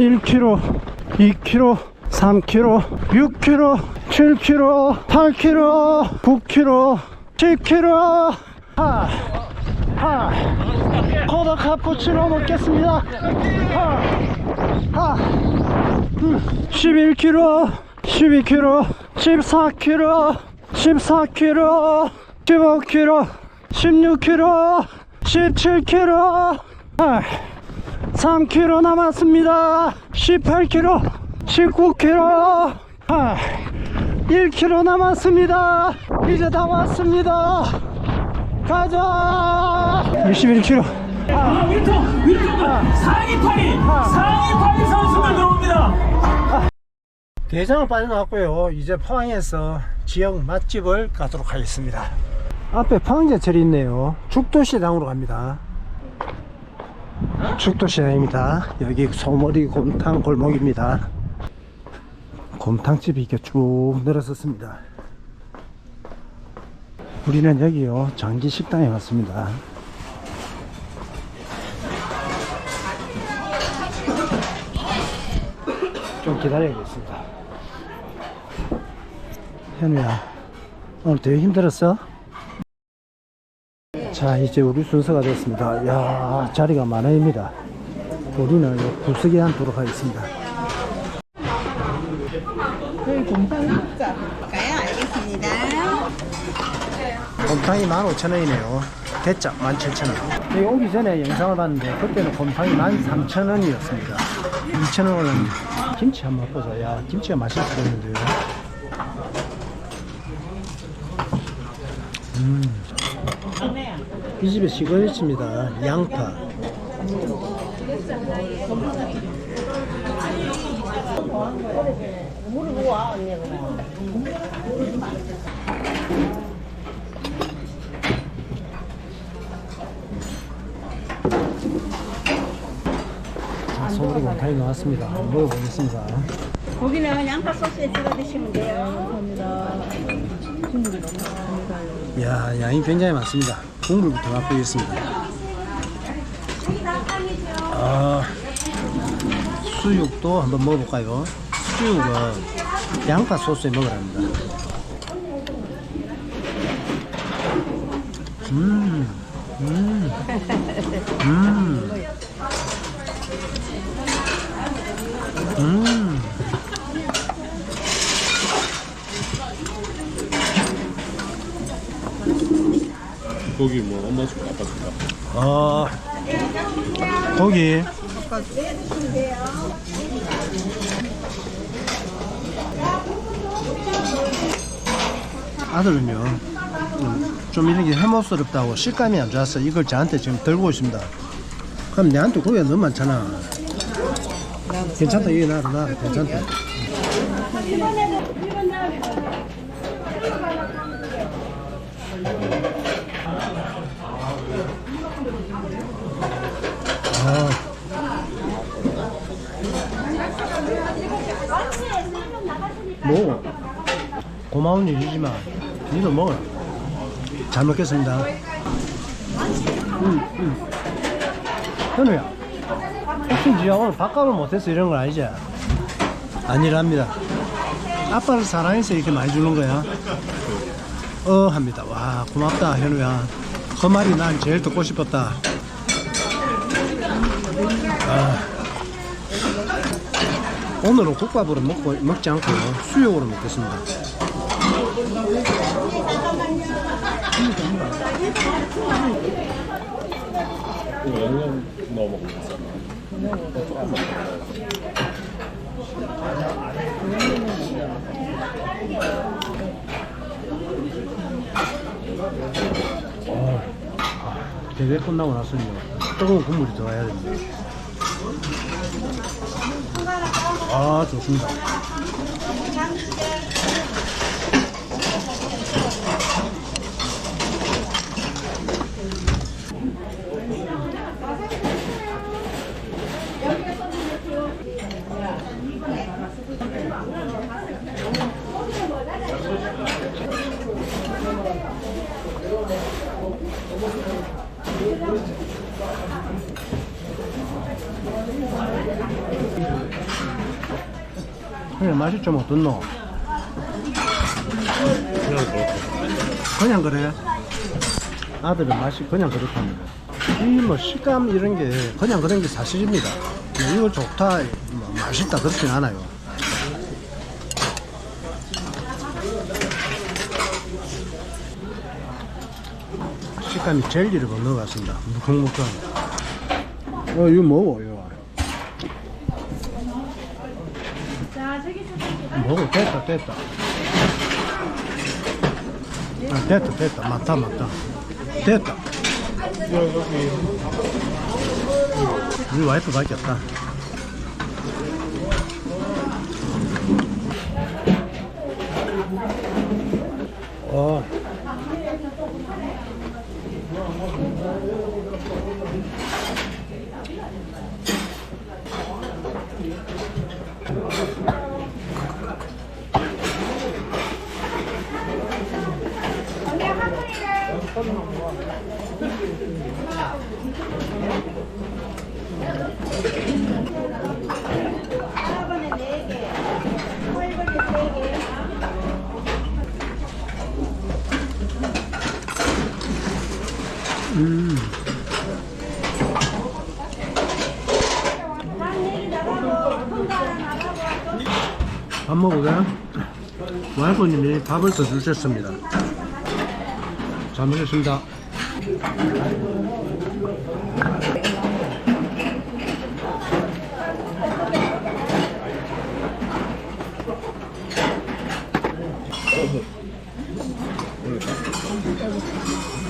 1kg, 2kg, 3kg, 6kg, 7kg, 8kg, 9kg, 10kg. 하, 하. 코더 카푸치노 먹겠습니다. 하, 하. 11kg, 12kg, 14kg, 14kg, 15kg, 16kg, 17kg, 3kg 남았습니다. 18kg, 19kg, 1kg 남았습니다. 이제 다 왔습니다. 가자. 21kg. 아, 위쪽, 위쪽은 상위 파이, 상위 파이 선수들 들어옵니다. 대장을 빠져나왔고요. 이제 포항에서 지역 맛집을 가도록 하겠습니다. 앞에 포항제철이 있네요. 죽도시장으로 갑니다. 죽도시장입니다. 여기 소머리 곰탕 골목입니다. 곰탕집이 이렇게 쭉 늘어섰습니다. 우리는 여기요 장기 식당에 왔습니다. 좀 기다려야겠습니다. 현우야, 오늘 되게 힘들었어? 자, 이제 우리 순서가 됐습니다. 야 자리가 많아입니다. 우리는 구석에 앉도록 하겠습니다. 가요 알겠습니다. 곰탕이 15,000원이네요. 대짜 17,000원. 여기 오기 전에 영상을 봤는데 그때는 곰탕이 13,000원이었습니다. 2,000원 올랐는데 김치 한번 보자. 야, 김치가 맛있어 보이는데요. 음. 이 집의 시그니처입니다. 양파. 자, 소머리 곰탕이 나왔습니다. 한번 먹어보겠습니다. 고기는 양파 소스에 찍어 드시면 돼요. 이야, 양이 굉장히 많습니다. 국물부터 맛보겠습니다. 아, 수육도 한번 먹어볼까요? 수육은 양파 소스에 먹으랍니다. 음, 음, 음, 음. 거기 뭐 엄마 줄까 아빠 줄까? 어, 고기. 아들은요, 음, 좀 이렇게 해먹스럽다고 식감이 안 좋아서 이걸 저한테 지금 들고 있습니다. 그럼 내한테 고기가 너무 많잖아. 괜찮다, 이게 나라, 나라, 괜찮다. 아. 뭐? 고마운 일이지만 니도 먹어 잘 먹겠습니다. 음, 음. 현우야 혹시 니가 오늘 밥값을 못해서 이런 건 아니지? 아니랍니다. 아빠를 사랑해서 이렇게 많이 주는 거야. 어 합니다. 와 고맙다 현우야 그 말이 난 제일 듣고 싶었다 오늘은 국밥으로 먹고, 먹지 않고 수육으로 먹겠습니다. 대회 끝나고 나서는 뜨거운 국물이 들어가야 됩니다. 아, 좋습니다. 그래 맛이 좀 어떻노? 그냥 그렇고. 그냥 그래. 아들은 맛이 그냥 그렇답니다. 이 뭐 식감 이런 게 그냥 그런 게 사실입니다. 뭐 이거 좋다, 뭐 맛있다 그렇진 않아요. 식감이 젤리를 먹는 것 같습니다. 무컹무컹. 어, 이거 먹어, 먹어, 됐다, 됐다. 아, 됐다, 됐다. 맞다, 맞다. 됐다. 우리 와이프 바뀌었다. 어. 밥 먹으게 와이프님이 밥을 더 주셨습니다. 잘 먹겠습니다.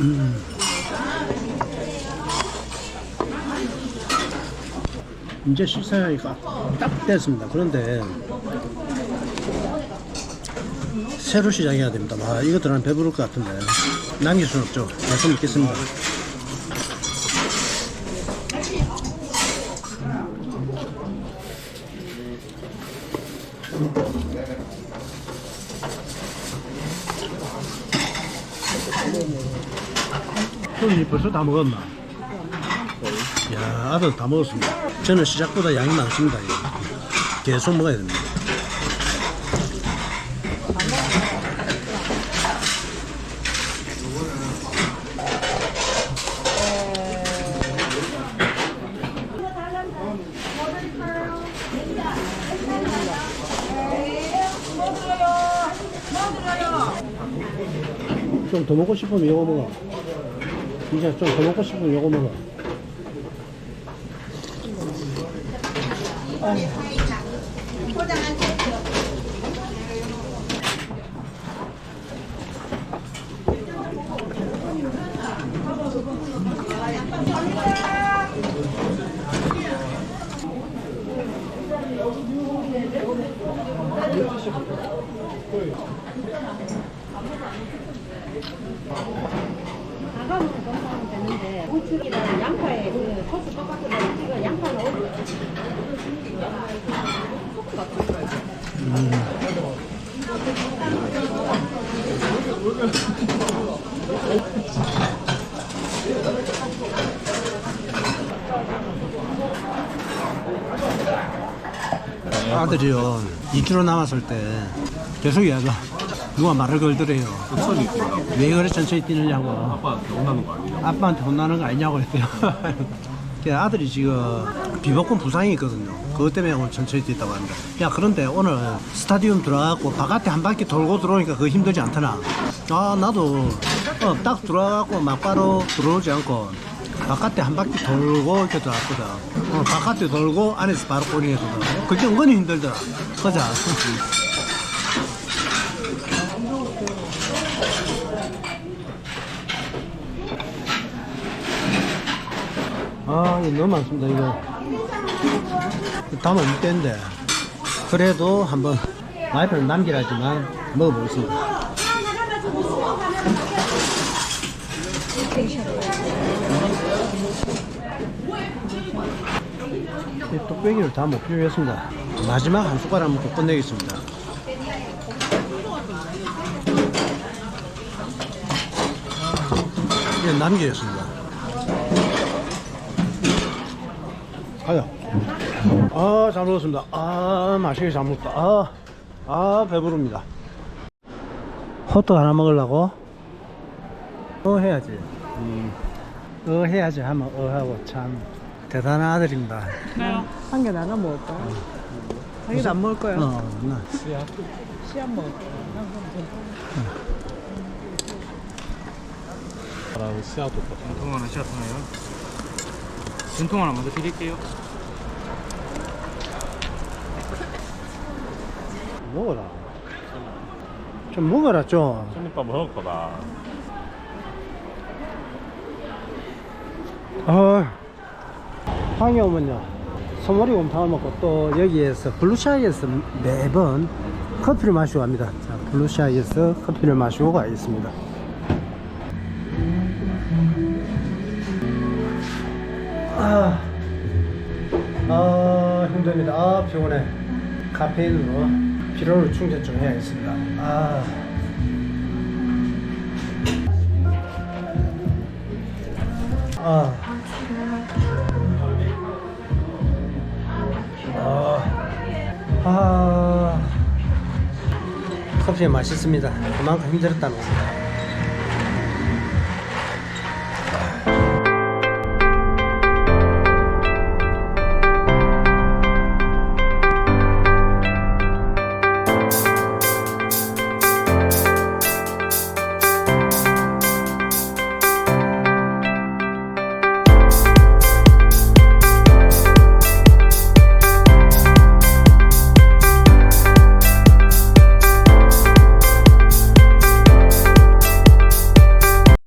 음. 이제 식사하니까 딱 됐습니다. 그런데 새로 시작해야 됩니다. 아, 이것들은 배부를 것 같은데 남길 순 없죠. 계속 먹겠습니다. 형님 벌써 다 먹었나? 야 아들 다 먹었습니다. 저는 시작보다 양이 많습니다. 이거. 계속 먹어야 됩니다. 좀 더 먹고 싶으면 이거 먹어. 진짜 좀더 먹고 싶으면 이거 먹어. 나가면 건강은 되는데 우측이랑 양파에 그 소스 똑같은 거 찍어 양파는 어디 아들이요 2km 남았을 때. 계속 얘가 누가 말을 걸더래요. 천천히 뛰라. 왜 그래 천천히 뛰느냐고. 아빠한테 혼나는 거 아니야? 아빠한테 혼나는 거 아니냐고 했대요. 그 아들이 지금 비복근 부상이 있거든요. 그것 때문에 오늘 천천히 뛰었다고 합니다. 야 그런데 오늘 스타디움 들어가고 바깥에 한 바퀴 돌고 들어오니까 그거 힘들지 않더나? 아 나도 어, 딱 들어가고 막바로 들어오지 않고 바깥에 한 바퀴 돌고 이렇게 들어왔거든 어, 바깥에 돌고 안에서 바로 꼬리에서 그게 은근히 힘들더라 그자 아, 이거 너무 많습니다, 이거. 다 먹을 때인데. 그래도 한번 와이프는 남기라지만 먹어보겠습니다. 이 뚝배기를 다못 비우겠습니다. 마지막 한 숟가락 먹고 끝내겠습니다. 이제 남기겠습니다. 가자. 아, 잘 먹었습니다. 아, 맛있게 잘 먹었다. 아, 아, 배부릅니다. 호떡 하나 먹으려고? 어, 해야지. 음, 어, 해야지 하면 어 하고 참 대단한 아들입니다. 한 개 나눠 먹을까요? 자기는 안 먹을 거야. 어, 나. 씨앗 먹을 거야. 나랑 씨앗도 똑같아. 전통 하나 시작하나요? 전통 하나 먼저 드릴게요. 먹어라. 좀 먹어라, 좀. 손님밥 먹을 거다. 아, 황이 오면요. 소머리 곰탕을 먹고 또 여기에서 블루샤이에서 매번 커피를 마시고 갑니다. 자, 블루샤이에서 커피를 마시고 가겠습니다. 아, 아, 힘듭니다. 아, 피곤해. 카페인으로 피로를 충전 좀 해야겠습니다. 아. 아. 아, 아, 커피 맛있습니다. 그만큼 힘들었다는 겁니다.